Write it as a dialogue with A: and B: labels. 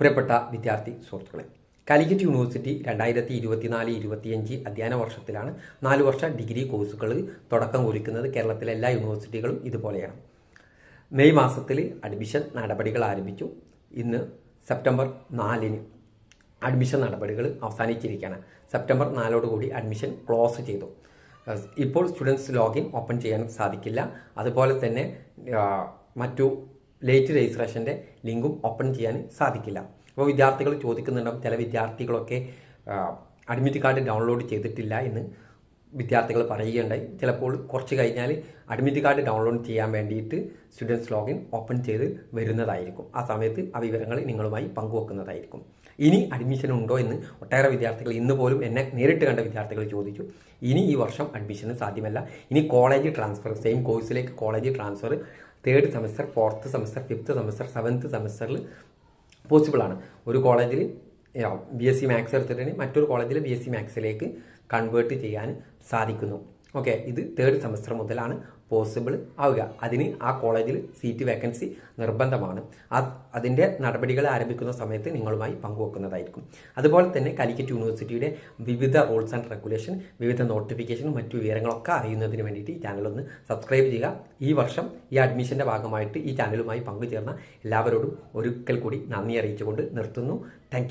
A: പ്രിയപ്പെട്ട വിദ്യാർത്ഥി സുഹൃത്തുക്കളെ കാലിക്കറ്റ് യൂണിവേഴ്സിറ്റി രണ്ടായിരത്തി ഇരുപത്തിനാല് ഇരുപത്തിയഞ്ച് അധ്യയന വർഷത്തിലാണ് നാല് വർഷ ഡിഗ്രി കോഴ്സുകൾ തുടക്കം കുറിക്കുന്നത് കേരളത്തിലെ എല്ലാ യൂണിവേഴ്സിറ്റികളും ഇതുപോലെയാണ്. മെയ് മാസത്തിൽ അഡ്മിഷൻ നടപടികൾ ആരംഭിച്ചു. ഇന്ന് സെപ്റ്റംബർ നാലിന് അഡ്മിഷൻ നടപടികൾ അവസാനിച്ചിരിക്കുകയാണ്. സെപ്റ്റംബർ നാലോടുകൂടി അഡ്മിഷൻ ക്ലോസ് ചെയ്തു. ഇപ്പോൾ സ്റ്റുഡൻസ് ലോഗിൻ ഓപ്പൺ ചെയ്യാൻ സാധിക്കില്ല. അതുപോലെ തന്നെ മറ്റു ലേറ്റ് രജിസ്ട്രേഷന്റെ ലിങ്കും ഓപ്പൺ ചെയ്യാൻ സാധിക്കില്ല. അപ്പോൾ വിദ്യാർത്ഥികൾ ചോദിക്കുന്നുണ്ടാവും ചില വിദ്യാർത്ഥികളൊക്കെ അഡ്മിറ്റ് കാർഡ് ഡൗൺലോഡ് ചെയ്തിട്ടില്ല എന്ന്. വിദ്യാർത്ഥികൾ പറയുകയുണ്ടായി. ചിലപ്പോൾ കുറച്ച് കഴിഞ്ഞാൽ അഡ്മിറ്റ് കാർഡ് ഡൗൺലോഡ് ചെയ്യാൻ വേണ്ടിയിട്ട് സ്റ്റുഡൻസ് ലോഗിൻ ഓപ്പൺ ചെയ്ത് വരുന്നതായിരിക്കും. ആ സമയത്ത് ആ വിവരങ്ങൾ നിങ്ങളുമായി പങ്കുവെക്കുന്നതായിരിക്കും. ഇനി അഡ്മിഷൻ ഉണ്ടോ എന്ന് ഒട്ടേറെ വിദ്യാർത്ഥികൾ ഇന്ന് പോലും എന്നെ നേരിട്ട് കണ്ട വിദ്യാർത്ഥികൾ ചോദിച്ചു. ഇനി ഈ വർഷം അഡ്മിഷന് സാധ്യമല്ല. ഇനി കോളേജ് ട്രാൻസ്ഫർ സെയിം കോഴ്സിലേക്ക് college transfer third semester fourth semester fifth semester seventh സെമസ്റ്ററിൽ പോസിബിളാണ് ഒരു കോളേജിൽ ബി എസ് സി മാത്സ് എടുത്തിട്ടുണ്ടെങ്കിൽ മറ്റൊരു കോളേജിൽ ബി എസ് സി മാത്സിലേക്ക് കൺവേർട്ട് ചെയ്യാൻ സാധിക്കുന്നു. ഓക്കെ ഇത് തേർഡ് സെമസ്റ്റർ മുതലാണ് പോസിബിൾ ആവുക. അതിന് ആ കോളേജിൽ സീറ്റ് വേക്കൻസി നിർബന്ധമാണ്. അതിന്റെ നടപടികൾ ആരംഭിക്കുന്ന സമയത്ത് നിങ്ങളുമായി പങ്കുവെക്കുന്നതായിരിക്കും. അതുപോലെ തന്നെ കാലിക്കറ്റ് യൂണിവേഴ്സിറ്റിയുടെ വിവിധ റൂൾസ് ആൻഡ് റെഗുലേഷൻ വിവിധ നോട്ടിഫിക്കേഷനും മറ്റു വിവരങ്ങളൊക്കെ അറിയുന്നതിന് വേണ്ടിയിട്ട് ഈ ചാനലൊന്ന് സബ്സ്ക്രൈബ് ചെയ്യുക. ഈ വർഷം ഈ അഡ്മിഷന്റെ ഭാഗമായിട്ട് ഈ ചാനലുമായി പങ്കുചേർന്ന എല്ലാവരോടും ഒരിക്കൽ കൂടി നന്ദി അറിയിച്ചുകൊണ്ട് നിർത്തുന്നു. താങ്ക്